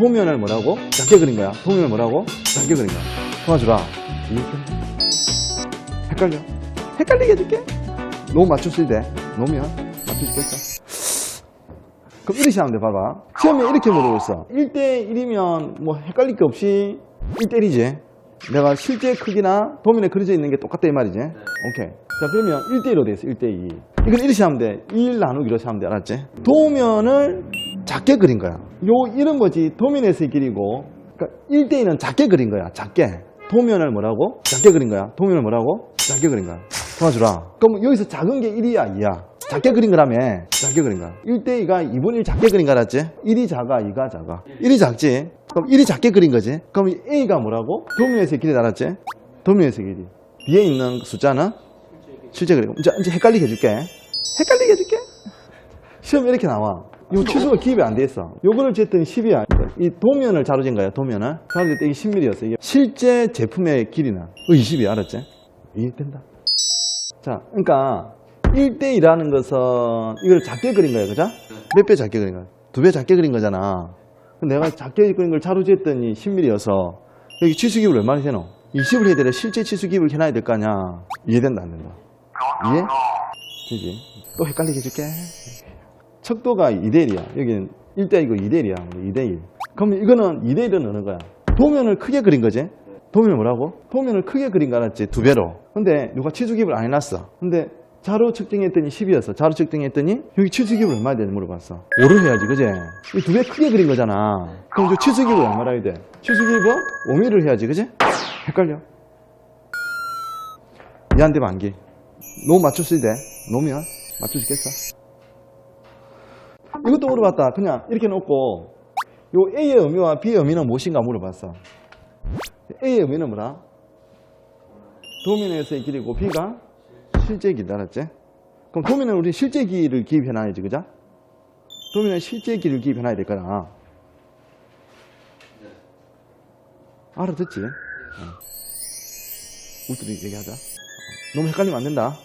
도면을 뭐라고? 작게 그린 거야. 도면을 뭐라고? 작게 그린 거야. 도와주라. 이렇게. 헷갈려? 헷갈리게 해줄게. 너무 맞출 수 있대. 놓으면 맞출 수 있겠어. 그럼 이렇게 하면 돼, 봐봐. 시험에 이렇게 물어보고 있어. 1대1이면 뭐 헷갈릴 게 없이 1대1이지. 내가 실제 크기나 도면에 그려져 있는 게 똑같다 이 말이지. 오케이. 자, 그러면 1대1로 돼 있어, 1대2. 이건 이렇게 하면 돼. 1 나누기로 하면 돼, 알았지? 도면을 작게 그린 거야. 요 1은 뭐지? 도면에서의 길이고, 그러니까 1대2는 작게 그린 거야, 작게. 도면을 뭐라고? 작게 그린 거야. 도면을 뭐라고? 작게 그린 거야. 도와주라. 그럼 여기서 작은 게 1이야, 2야. 작게 그린 거라며. 작게 그린 거야. 1대2가 2분의 1 작게 그린 거 알았지? 1이 작아, 2가 작아. 1이 작지? 그럼 1이 작게 그린 거지? 그럼 이 A가 뭐라고? 도면에서의 길이 알았지? 도면에서의 길이. 뒤에 있는 숫자는? 실제 그리고. 이제, 이제 헷갈리게 해줄게. 헷갈리게 해줄게. 시험 이렇게 나와. 요 치수가 기입이 안 돼 있어. 요거를 쟀더니 10이야. 이 도면을 자로 잰 거야, 도면을. 쟀더니 이게 10mm였어. 이게 실제 제품의 길이나. 그 20이 알았지? 이해 된다. 자, 그러니까 1대2라는 것은 이걸 작게 그린 거야, 그죠? 몇 배 작게 그린 거야? 두 배 작게 그린 거잖아. 근데 내가 작게 그린 걸 자로 쟀더니 10mm여서 여기 치수 기입을 얼마나 해놓? 20을 해야 되라 실제 치수 기입을 해놔야 될 거 아니야. 이해된다, 안 된다? 이해? 되지? 또 헷갈리게 해줄게. 척도가 2대1이야. 여기는 1대1이고 2대1이야. 2대1. 그러면 이거는 2대1은 어느 거야? 도면을 크게 그린 거지? 도면을 뭐라고? 도면을 크게 그린 거 알았지? 두 배로. 근데 누가 치수기입을 안 해놨어. 근데 자로 측정했더니 10이었어. 자로 측정했더니 여기 치수기입을 얼마나 되는지 물어봤어. 5를 해야지, 그지? 두배 크게 그린 거잖아. 그럼 저 치수기입을 얼마나 해야 돼? 치수기입은 5mm를 해야지, 그지? 헷갈려. 얘한테 만기. 너무 맞출 수 있대. 놓으면 맞출 수 있겠어? 이것도 물어봤다. 그냥 이렇게 놓고 요 A의 의미와 B의 의미는 무엇인가 물어봤어. A의 의미는 뭐라? 도면에서의 길이고 B가 실제 길이 알았지? 그럼 도면은 우리 실제 길이를 기입해 놔야지, 그죠? 도면에 실제 길이를 기입해 놔야 될 거라. 알아듣지? 어. 우리도 얘기하자. 너무 헷갈리면 안 된다.